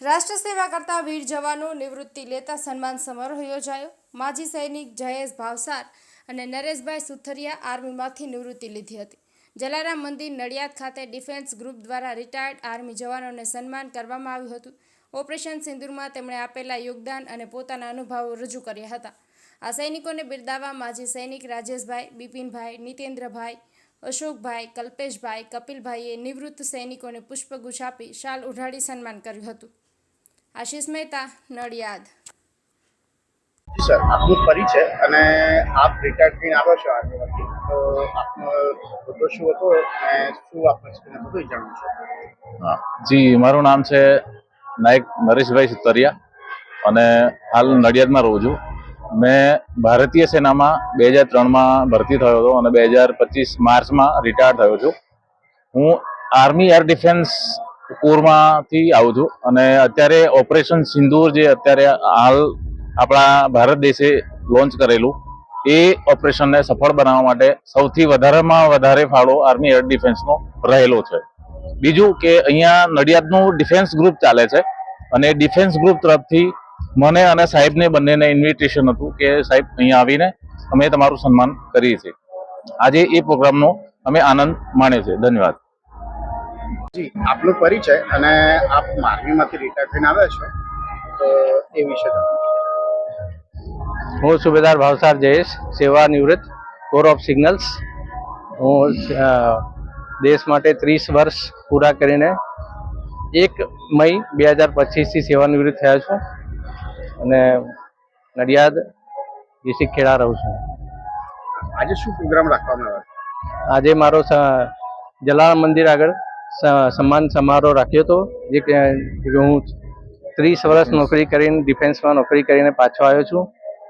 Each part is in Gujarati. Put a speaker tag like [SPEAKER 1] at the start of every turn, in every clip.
[SPEAKER 1] રાષ્ટ્ર સેવા કરતા વીર જવાનો નિવૃત્તિ લેતા સન્માન સમારોહ યોજાયો. માજી સૈનિક જયેશ ભાવસાર અને નરેશભાઈ સુથરિયા આર્મીમાંથી નિવૃત્તિ લીધી હતી. જલારામ મંદિર નડિયાદ ખાતે ડિફેન્સ ગ્રુપ દ્વારા રિટાયર્ડ આર્મી જવાનોને સન્માન કરવામાં આવ્યું હતું. ઓપરેશન સિંદુરમાં તેમણે આપેલા યોગદાન અને પોતાના અનુભવો રજૂ કર્યા હતા. આ સૈનિકોને બિરદાવવા માજી સૈનિક રાજેશભાઈ, બિપિનભાઈ, નીતેન્દ્રભાઈ, અશોકભાઈ, કલ્પેશભાઈ, કપિલભાઈએ નિવૃત્ત સૈનિકોને પુષ્પગુચ્છ આપી શાલ ઉઢાડી સન્માન કર્યું હતું. આશીષ મહેતા નડિયાદ.
[SPEAKER 2] જી સર આપનો પરિચય અને આપ રિટાયર્ડ થઈને આવ્યો છો આજે તો આપનો હોદ્દો શું હતો અને શું આપનો એક્સપિરિયન્સ હતો એ જાણવું છું.
[SPEAKER 3] હા. જી મારું નામ છે નાયક નરેશભાઈ સુતરિયા અને હાલ નડિયાદમાં રહું છું. મેં ભારતીય સેનામાં બે હજાર ત્રણમાં ભરતી થયો હતો અને બે હજાર પચીસ માર્ચમાં રિટાયર થયો છું. હું આર્મી એર ડિફેન્સ કોરમાંથી આવું છું. અને અત્યારે ઓપરેશન સિંદૂર જે અત્યારે હાલ આપણા ભારત દેશે લોન્ચ કરેલું, એ ઓપરેશનને સફળ બનાવવા માટે સૌથી વધારેમાં વધારે ફાળો આર્મી એર ડિફેન્સનો રહેલો છે. બીજું કે અહીંયા નડિયાદનું ડિફેન્સ ગ્રુપ ચાલે છે અને ડિફેન્સ ગ્રુપ તરફથી મને અને સાહેબને બંનેને ઇન્વિટેશન હતું કે સાહેબ અહીંયા આવીને અમે તમારું સન્માન કરીએ છીએ. આજે એ પ્રોગ્રામનો અમે આનંદ માણ્યો છે ધન્યવાદ.
[SPEAKER 2] જી આપનો પરિચય અને આપ માર્ગીમાંથી રિટાયર થઈને આવ્યા છો તો એ વિશે
[SPEAKER 4] હું સુબેદાર ભાવસાર જયેશ સેવા નિવૃત્ત કોર ઓફ સિગ્નલ્સ. હું દેશ માટે ત્રીસ વર્ષ પૂરા કરીને એક મઈ બે હજાર પચીસથી સેવા નિવૃત્ત થયા છું અને નડિયાદ ડિસ્ટ્રિક્ટ ખેડા રહું છું.
[SPEAKER 2] આજે શું પ્રોગ્રામ રાખવામાં આવ્યો?
[SPEAKER 4] આજે મારો જલારામ મંદિર આગળ સન્માન સમારોહ રાખ્યો હતો જે કે કે હું ત્રીસ વર્ષ નોકરી કરીને ડિફેન્સમાં નોકરી કરીને પાછો આવ્યો છું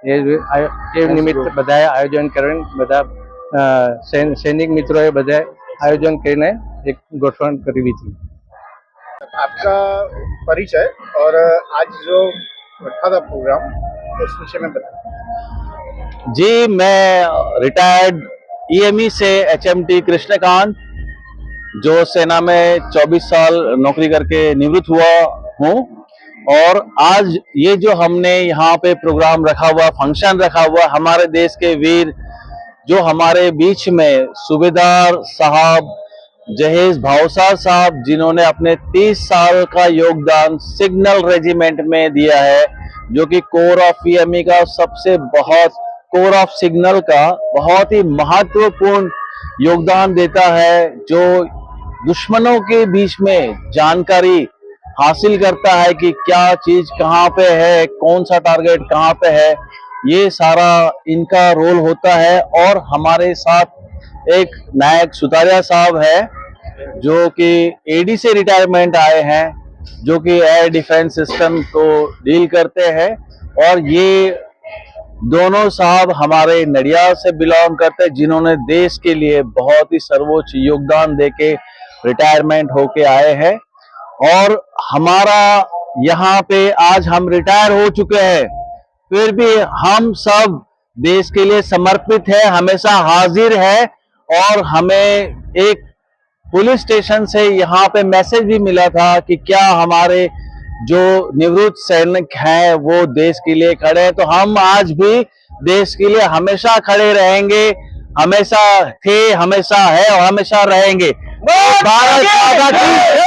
[SPEAKER 4] એ આ- એ નિમિત્ત બધાએ આયોજન કરીને બધા અ, સૈન- સૈનિક મિત્રોએ બધાએ આયોજન કરીને એક ગોઠવણ કરી હતી
[SPEAKER 2] आपका परिचय और आज जो रखा था प्रोग्राम उस विषय में बताइए
[SPEAKER 5] जी मैं रिटायर्ड ईएमई से एचएमटी कृष्णकांत जो सेना में 24 साल नौकरी करके निवृत्त हुआ हूँ, और आज ये जो हमने यहाँ पे प्रोग्राम रखा हुआ फ़ंक्शन रखा हुआ, हमारे देश के वीर, जो हमारे बीच में सूबेदार साहब, जहेज भावसार साहब, जिन्होंने अपने 30 साल का योगदान सिग्नल रेजिमेंट में दिया है, जो कि कोर ऑफ़ ईएमई का सबसे बहुत, कोर ऑफ़ सिग्नल का बहुत ही महत्वपूर्ण योगदान देता है, जो दुश्मनों के बीच में जानकारी हासिल करता है कि क्या चीज़ कहाँ पे है, कौन सा टारगेट कहाँ पे है, ये सारा इनका रोल होता है। और हमारे साथ एक नायक सुतारिया साहब है, जो कि एडी से रिटायरमेंट आए हैं, जो कि एयर डिफेंस सिस्टम को डील करते हैं। और ये दोनों साहब हमारे नडियाद से बिलोंग करते हैं, जिन्होंने देश के लिए बहुत ही सर्वोच्च योगदान देके रिटायरमेंट होके आए हैं और हमारा यहाँ पे आज हम रिटायर हो चुके हैं। फिर भी हम सब देश के लिए समर्पित है, हमेशा हाजिर है और हमें एक पुलिस स्टेशन से यहाँ पे मैसेज भी मिला था कि क्या हमारे जो निवृत्त सैनिक हैं वो देश के लिए खड़े हैं। तो हम आज भी देश के लिए हमेशा खड़े रहेंगे, हमेशा थे, हमेशा है और हमेशा रहेंगे। ભારત માતા કી